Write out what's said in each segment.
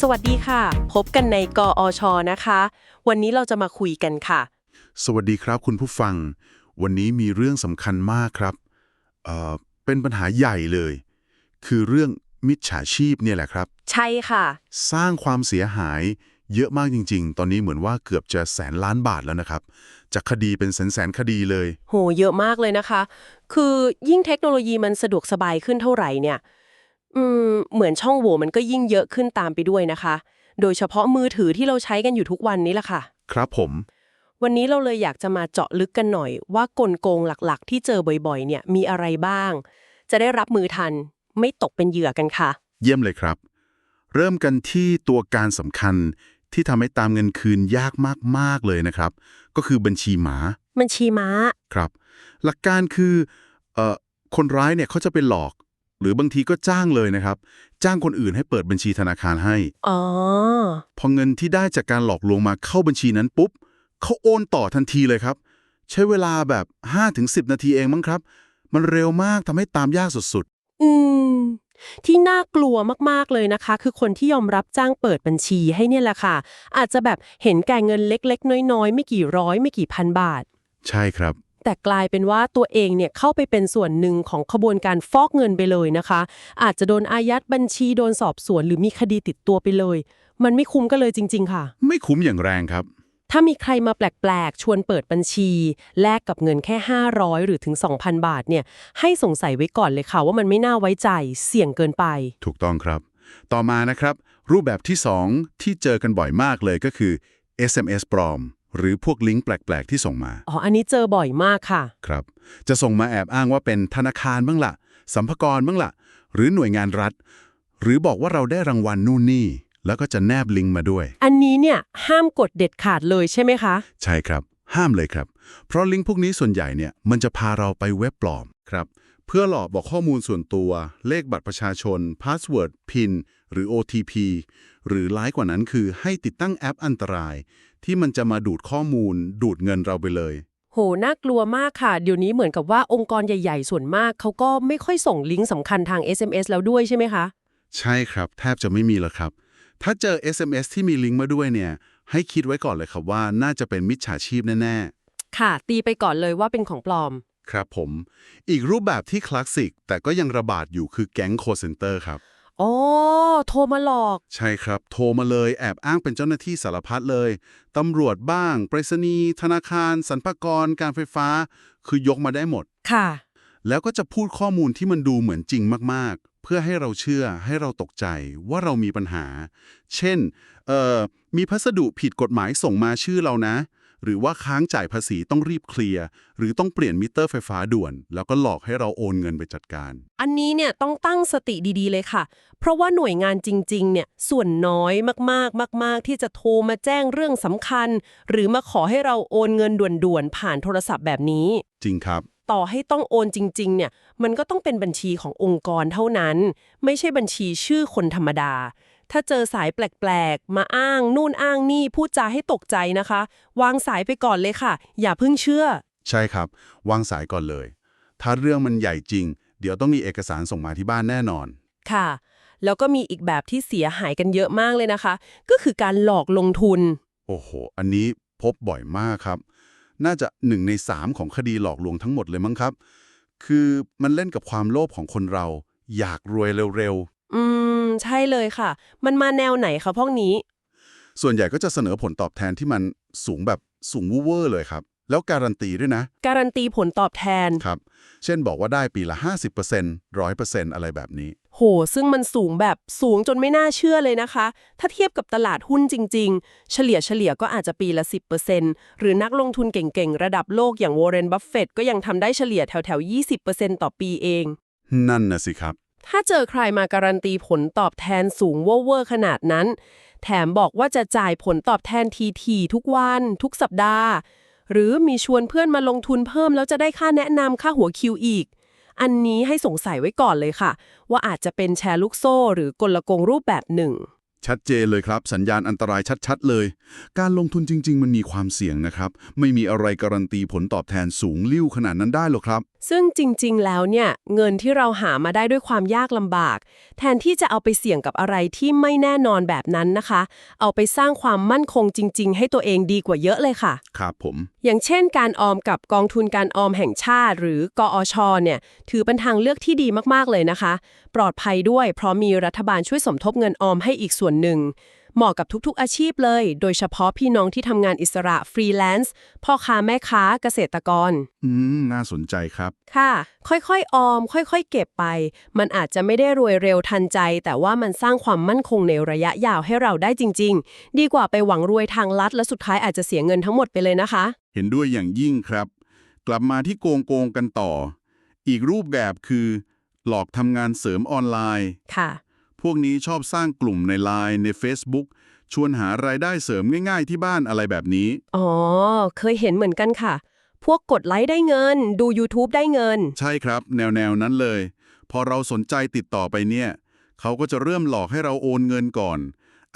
สวัสดีค่ะ พบกันในกอชนะคะ วันนี้เราจะมาคุยกันค่ะ สวัสดีครับคุณผู้ฟัง วันนี้มีเรื่องสำคัญมากครับเอ่อเป็นปัญหาใหญ่เลย คือเรื่องมิจฉาชีพเนี่ยแหละครับ ใช่ค่ะ สร้างความเสียหายเยอะมากจริง ๆ ตอนนี้เหมือนว่าเกือบจะแสนล้านบาทแล้วนะครับ จากคดีเป็นแสนๆคดีเลย โห เยอะมากเลยนะคะ คือยิ่งเทคโนโลยีมันสะดวกสบายขึ้นเท่าไหร่เนี่ย อืมเหมือนช่องโหว่มันก็ยิ่งเยอะขึ้นตามไปด้วยนะคะ โดยเฉพาะมือถือที่เราใช้กันอยู่ทุกวันนี้แหละค่ะ ครับผม วันนี้เราเลยอยากจะมาเจาะลึกกันหน่อย ว่ากลโกงหลักๆ ที่เจอบ่อยๆ เนี่ยมีอะไรบ้าง จะได้รับมือทันไม่ตกเป็นเหยื่อกันค่ะ เยี่ยมเลยครับ เริ่มกันที่ตัวการสำคัญที่ทำให้ตามเงินคืนยากมากๆเลยนะครับ ก็คือบัญชีหมาบัญชีม้า ครับ หลักการคือเอ่อคนร้ายเนี่ยเขาจะไปหลอก หรือบางทีก็จ้างเลยนะครับ จ้างคนอื่นให้เปิดบัญชีธนาคารให้ อ๋อ พอเงินที่ได้จากการหลอกลวงมาเข้าบัญชีนั้นปุ๊บเขาโอนต่อทันทีเลยครับ ใช้เวลาแบบ 5-10 นาทีเองมั้งครับ มันเร็วมากทำให้ตามยากสุดอืม ที่น่ากลัวมากๆเลยนะคะ คือคนที่ยอมรับจ้างเปิดบัญชีให้เนี่ยแหละค่ะ อาจจะแบบเห็นแก่เงินเล็ก ๆ น้อยๆ ไม่กี่ร้อย ไม่กี่พันบาทๆใช่ครับ แต่กลายเป็นว่าตัวเองเนี่ยเข้าไปเป็นส่วนหนึ่งของขบวนการฟอกเงินไปเลยนะคะ อาจจะโดนอายัดบัญชีโดนสอบสวน หรือมีคดีติดตัวไปเลย มันไม่คุ้มกันเลยจริง ๆ ค่ะ ไม่คุ้มอย่างแรงครับ ถ้ามีใครมาแปลก ๆ ชวนเปิดบัญชี แลกกับเงินแค่ 500 หรือถึง 2,000 บาทเนี่ยให้สงสัยไว้ก่อนเลยค่ะว่ามันไม่น่าไว้ใจเสี่ยงเกินไป ถูกต้องครับ ต่อมานะครับ รูปแบบที่ 2 ที่เจอกันบ่อยมากเลยก็คือ SMS ปลอม หรือพวกลิงก์แปลก ๆ ที่ส่งมา อ๋อ อันนี้เจอบ่อยมากค่ะ ครับ จะส่งมาแอบอ้างว่าเป็นธนาคารบ้างละสัมภากรบ้างละหรือหน่วยงานรัฐ หรือบอกว่าเราได้รางวัลนู่นนี่ แล้วก็จะแนบลิงก์มาด้วย อันนี้เนี่ยห้ามกดเด็ดขาดเลยใช่ไหมคะ ใช่ครับ ห้ามเลยครับ เพราะลิงก์พวกนี้ส่วนใหญ่เนี่ยมันจะพาเราไปเว็บปลอมครับ เพื่อหลอกบอกข้อมูลส่วนตัว เลขบัตรประชาชนพาสเวิร์ดพินหรือ OTP หรือร้ายกว่านั้นคือให้ติดตั้งแอปอันตราย ที่มันจะมาดูดข้อมูล ดูดเงินเราไปเลย โห น่ากลัวมากค่ะ เดี๋ยวนี้เหมือนกับว่าองค์กรใหญ่ ๆ ส่วนมาก เขาก็ไม่ค่อยส่งลิงก์สำคัญทาง SMS แล้วด้วยใช่ไหมคะ ใช่ครับ แทบจะไม่มีแล้วครับ ถ้าเจอ SMS ที่มีลิงก์มาด้วยเนี่ย ให้คิดไว้ก่อนเลยครับว่าน่าจะเป็นมิจฉาชีพแน่ค่ะ ตีไปก่อนเลยว่าเป็นของปลอมๆครับผม อีกรูปแบบที่คลาสสิกแต่ก็ยังระบาดอยู่คือแก๊งโคเซนเตอร์ครับ อ๋อ โทรมาหลอก ใช่ครับ โทรมาเลยแอบอ้างเป็นเจ้าหน้าที่สารพัดเลย ตำรวจบ้างไปรษณีย์ธนาคาร สรรพากร การไฟฟ้า คือยกมาได้หมด ค่ะ แล้วก็จะพูดข้อมูลที่มันดูเหมือนจริงมากๆ เพื่อให้เราเชื่อให้เราตกใจว่าเรามีปัญหา เช่น เอ่อ มีพัสดุผิดกฎหมายส่งมาชื่อเรานะ หรือว่าค้างจ่ายภาษีต้องรีบเคลียร์หรือต้องเปลี่ยนมิเตอร์ไฟฟ้าด่วน แล้วก็หลอกให้เราโอนเงินไปจัดการ อันนี้เนี่ยต้องตั้งสติดีๆเลยค่ะ เพราะว่าหน่วยงานจริงๆเนี่ยส่วนน้อยมากๆ มาก ๆ ที่จะโทรมาแจ้งเรื่องสำคัญ หรือมาขอให้เราโอนเงินด่วนๆผ่านโทรศัพท์แบบนี้ จริงครับต่อให้ต้องโอนจริง ๆ เนี่ย มันก็ต้องเป็นบัญชีขององค์กรเท่านั้น ไม่ใช่บัญชีชื่อคนธรรมดา ถ้าเจอสายแปลกๆ มาอ้างนู่นอ้างนี่พูดจาให้ตกใจนะคะ วางสายไปก่อนเลยค่ะ อย่าเพิ่งเชื่อ ใช่ครับ วางสายก่อนเลย ถ้าเรื่องมันใหญ่จริง เดี๋ยวต้องมีเอกสารส่งมาที่บ้านแน่นอน ค่ะ แล้วก็มีอีกแบบที่เสียหายกันเยอะมากเลยนะคะ ก็คือการหลอกลงทุน โอ้โห อันนี้พบบ่อยมากครับ น่าจะหนึ่งในสามของคดีหลอกลวงทั้งหมดเลยมั้งครับ คือมันเล่นกับความโลภของคนเรา อยากรวยเร็ว อืม ใช่เลยค่ะ มันมาแนวไหนคะพวกนี้ๆส่วนใหญ่ก็จะเสนอผลตอบแทนที่มันสูงแบบสูงวูเวอร์เลยครับ แล้วการันตีด้วยนะ การันตีผลตอบแทน ครับ เช่นบอกว่าได้ปีละ 50% 100%อะไรแบบนี้ โห ซึ่งมันสูงแบบสูงจนไม่น่าเชื่อเลยนะคะ ถ้าเทียบกับตลาดหุ้นจริง ๆ เฉลี่ยเฉลี่ยก็อาจจะปีละ 10%หรือนักลงทุนเก่งๆ ระดับโลกอย่างวอร์เรน บัฟเฟตก็ยังทำได้เฉลี่ยแถวๆ 20%ต่อปีเอง นั่นนะสิครับ ถ้าเจอใครมาการันตีผลตอบแทนสูงเวอร์ขนาดนั้น แถมบอกว่าจะจ่ายผลตอบแทนทีทีทุกวัน ทุกสัปดาห์ หรือมีชวนเพื่อนมาลงทุนเพิ่มแล้วจะได้ค่าแนะนำค่าหัวคิวอีก อันนี้ให้สงสัยไว้ก่อนเลยค่ะ ว่าอาจจะเป็นแชร์ลูกโซ่หรือกลโกงรูปแบบหนึ่ง ชัดเจนเลยครับ สัญญาณอันตรายชัดๆเลย การลงทุนจริง ๆ มันมีความเสี่ยงนะครับ ไม่มีอะไรการันตีผลตอบแทนสูงลิ่วขนาดนั้นได้หรอกครับ ซึ่งจริง ๆ แล้วเนี่ย เงินที่เราหามาได้ด้วยความยากลำบาก แทนที่จะเอาไปเสี่ยงกับอะไรที่ไม่แน่นอนแบบนั้นนะคะ เอาไปสร้างความมั่นคงจริง ๆ ให้ตัวเองดีกว่าเยอะเลยค่ะ ครับผม อย่างเช่น การออมกับกองทุนการออมแห่งชาติ หรือกอชเนี่ยถือเป็นทางเลือกที่ดีมากๆเลยนะคะปลอดภัยด้วย เพราะมีรัฐบาลช่วยสมทบเงินออมให้อีกส่วนหนึ่ง เหมาะกับทุกๆอาชีพเลย โดยเฉพาะพี่น้องที่ทำงานอิสระฟรีแลนซ์พ่อค้าแม่ค้าเกษตรกร อืม น่าสนใจครับ ค่ะ ค่อยๆ ออม ค่อยๆ เก็บไป มันอาจจะไม่ได้รวยเร็วทันใจ แต่ว่ามันสร้างความมั่นคงในระยะยาวให้เราได้จริง ๆ ดีกว่าไปหวังรวยทางลัด และสุดท้ายอาจจะเสียเงินทั้งหมดไปเลยนะคะ เห็นด้วยอย่างยิ่งครับ กลับมาที่โกงโกงๆกันต่อ อีกรูปแบบคือ หลอกทำงานเสริมออนไลน์ ค่ะ พวกนี้ชอบสร้างกลุ่มใน Line ใน Facebook ชวนหารายได้เสริมง่ายๆที่บ้านอะไรแบบนี้ อ๋อ เคยเห็นเหมือนกันค่ะ พวกกดไลค์ได้เงิน ดู YouTube ได้เงิน ใช่ครับ แนวๆนั้นเลย พอเราสนใจติดต่อไปเนี่ย เขาก็จะเริ่มหลอกให้เราโอนเงินก่อน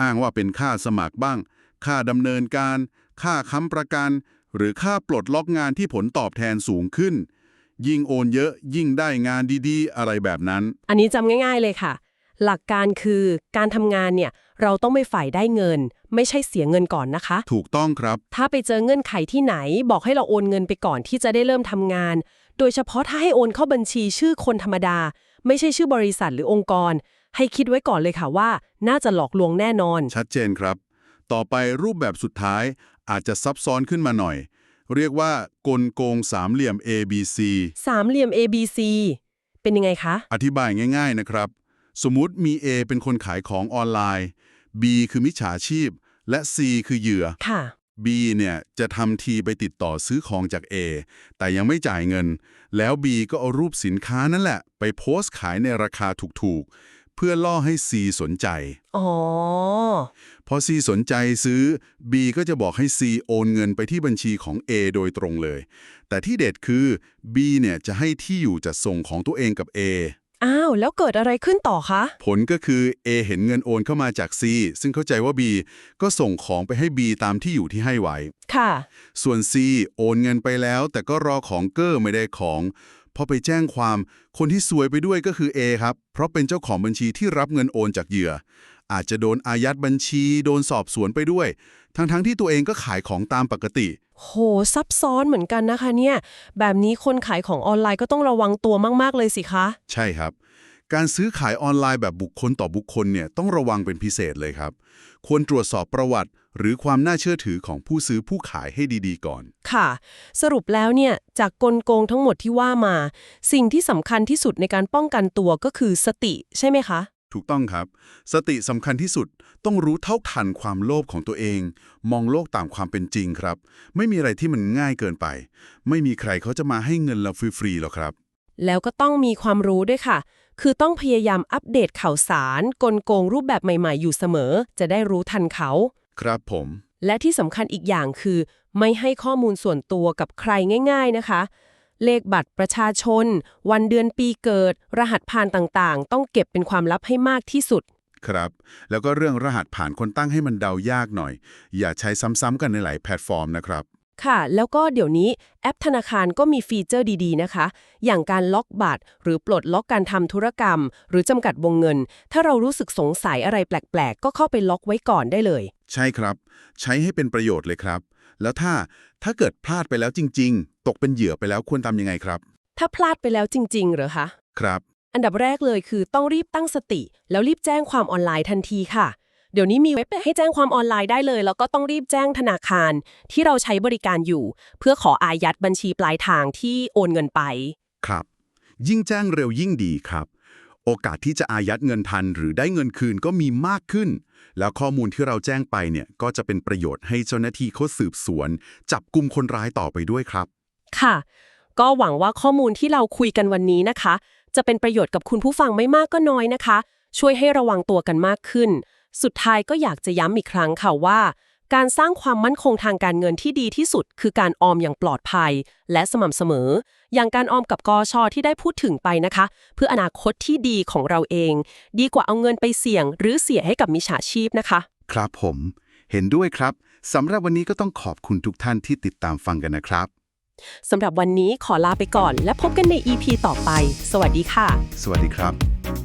อ้างว่าเป็นค่าสมัครบ้าง ค่าดำเนินการ ค่าค้ำประกัน หรือค่าปลดล็อกงานที่ผลตอบแทนสูงขึ้น ยิ่งโอนเยอะยิ่งได้งานดีๆ อะไรแบบนั้น อันนี้จำง่าย ๆเลยค่ะ หลักการคือการทำงานเนี่ยเราต้องไม่ฝ่ายได้เงิน ไม่ใช่เสียเงินก่อนนะคะ ถูกต้องครับ ถ้าไปเจอเงื่อนไขที่ไหน บอกให้เราโอนเงินไปก่อนที่จะได้เริ่มทำงาน โดยเฉพาะถ้าให้โอนเข้าบัญชีชื่อคนธรรมดา ไม่ใช่ชื่อบริษัทหรือองค์กร ให้คิดไว้ก่อนเลยค่ะว่า น่าจะหลอกลวงแน่นอน ชัดเจนครับ ต่อไปรูปแบบสุดท้ายอาจจะซับซ้อนขึ้นมาหน่อย เรียกว่ากลโกงสามเหลี่ยม ABC สามเหลี่ยม ABC เป็นยังไงคะ อธิบายง่าย ๆนะครับ สมมุติมี A เป็นคนขายของออนไลน์ B คือมิจฉาชีพ และ C คือเหยื่อ ค่ะ B เนี่ยจะทำทีไปติดต่อซื้อของจาก A แต่ยังไม่จ่ายเงิน แล้ว B ก็เอารูปสินค้านั่นแหละ ไปโพสต์ขายในราคาถูกๆ เพื่อล่อให้ C สนใจ อ๋อ พอ C สนใจซื้อ B ก็จะบอกให้ C โอนเงินไปที่บัญชีของ A โดยตรงเลย แต่ที่เด็ดคือ B เนี่ยจะให้ที่อยู่จัดส่งของตัวเองกับ A อ้าว แล้วเกิดอะไรขึ้นต่อคะ ผลก็คือ A เห็นเงินโอนเข้ามาจาก C ซึ่งเข้าใจว่า B ก็ส่งของไปให้ B ตามที่อยู่ที่ให้ไว้ ค่ะ ส่วน C โอนเงินไปแล้ว แต่ก็รอของเกอร์ไม่ได้ของ พอไปแจ้งความคนที่ซวยไปด้วยก็คือ A ครับ เพราะเป็นเจ้าของบัญชีที่รับเงินโอนจากเหยื่อ อาจจะโดนอายัดบัญชี โดนสอบสวนไปด้วย ทั้งๆที่ตัวเองก็ขายของตามปกติ โห ซับซ้อนเหมือนกันนะคะเนี่ย แบบนี้คนขายของออนไลน์ก็ต้องระวังตัวมากๆเลยสิคะ ใช่ครับ การซื้อขายออนไลน์แบบบุคคลต่อบุคคลเนี่ยต้องระวังเป็นพิเศษเลยครับ ควรตรวจสอบประวัติ หรือความน่าเชื่อถือของผู้ซื้อผู้ขายให้ดีๆก่อน ค่ะ สรุปแล้วเนี่ย จากกลโกงทั้งหมดที่ว่ามา สิ่งที่สำคัญที่สุดในการป้องกันตัวก็คือสติใช่ไหมคะ ถูกต้องครับ สติสำคัญที่สุดต้องรู้เท่าทันความโลภของตัวเอง มองโลกตามความเป็นจริงครับ ไม่มีอะไรที่มันง่ายเกินไป ไม่มีใครเขาจะมาให้เงินเราฟรีๆหรอกครับ แล้วก็ต้องมีความรู้ด้วยค่ะ คือต้องพยายามอัปเดตข่าวสาร กลโกงรูปแบบใหม่ ๆ อยู่เสมอ จะได้รู้ทันเขา ครับผม และที่สำคัญอีกอย่างคือ ไม่ให้ข้อมูลส่วนตัวกับใครง่าย ๆนะคะ เลขบัตรประชาชน วันเดือนปีเกิด รหัสผ่านต่างๆ ต้องเก็บเป็นความลับให้มากที่สุด ครับ แล้วก็เรื่องรหัสผ่านคนตั้งให้มันเดายากหน่อย อย่าใช้ซ้ำๆกันในหลายแพลตฟอร์มนะครับ ค่ะ แล้วก็เดี๋ยวนี้แอปธนาคารก็มีฟีเจอร์ดีๆนะคะ อย่างการล็อกบัตรหรือปลดล็อกการทำธุรกรรม หรือจำกัดวงเงิน ถ้าเรารู้สึกสงสัยอะไรแปลกๆ ก็เข้าไปล็อกไว้ก่อนได้เลย ใช่ครับ ใช้ให้เป็นประโยชน์เลยครับ แล้วถ้าถ้าเกิดพลาดไปแล้วจริง ๆ ตกเป็นเหยื่อไปแล้วควรทำยังไงครับ ถ้าพลาดไปแล้วจริง ๆ เหรอคะ ครับ อันดับแรกเลยคือต้องรีบตั้งสติ แล้วรีบแจ้งความออนไลน์ทันทีค่ะ เดี๋ยวนี้มีเว็บให้แจ้งความออนไลน์ได้เลย แล้วก็ต้องรีบแจ้งธนาคารที่เราใช้บริการอยู่ เพื่อขออายัดบัญชีปลายทางที่โอนเงินไป ครับ ยิ่งแจ้งเร็วยิ่งดีครับ โอกาสที่จะอายัดเงินทันหรือได้เงินคืนก็มีมากขึ้น แล้วข้อมูลที่เราแจ้งไปเนี่ยก็จะเป็นประโยชน์ให้เจ้าหน้าที่เขาสืบสวน จับกลุ่มคนร้ายต่อไปด้วยครับ ค่ะ ก็หวังว่าข้อมูลที่เราคุยกันวันนี้นะคะ จะเป็นประโยชน์กับคุณผู้ฟังไม่มากก็น้อยนะคะ ช่วยให้ระวังตัวกันมากขึ้น สุดท้ายก็อยากจะย้ำอีกครั้งค่ะว่า การสร้างความมั่นคงทางการเงินที่ดีที่สุด คือการออมอย่างปลอดภัย และสม่ำเสมอ อย่างการออมกับกอชอที่ได้พูดถึงไปนะคะ เพื่ออนาคตที่ดีของเราเอง ดีกว่าเอาเงินไปเสี่ยง หรือเสียให้กับมิจฉาชีพนะคะ ครับผม เห็นด้วยครับสำหรับวันนี้ก็ต้องขอบคุณทุกท่านที่ติดตามฟังกันนะครับสำหรับวันนี้ขอลาไปก่อน และพบกันใน EP ต่อไป สวัสดีค่ะ สวัสดีครับ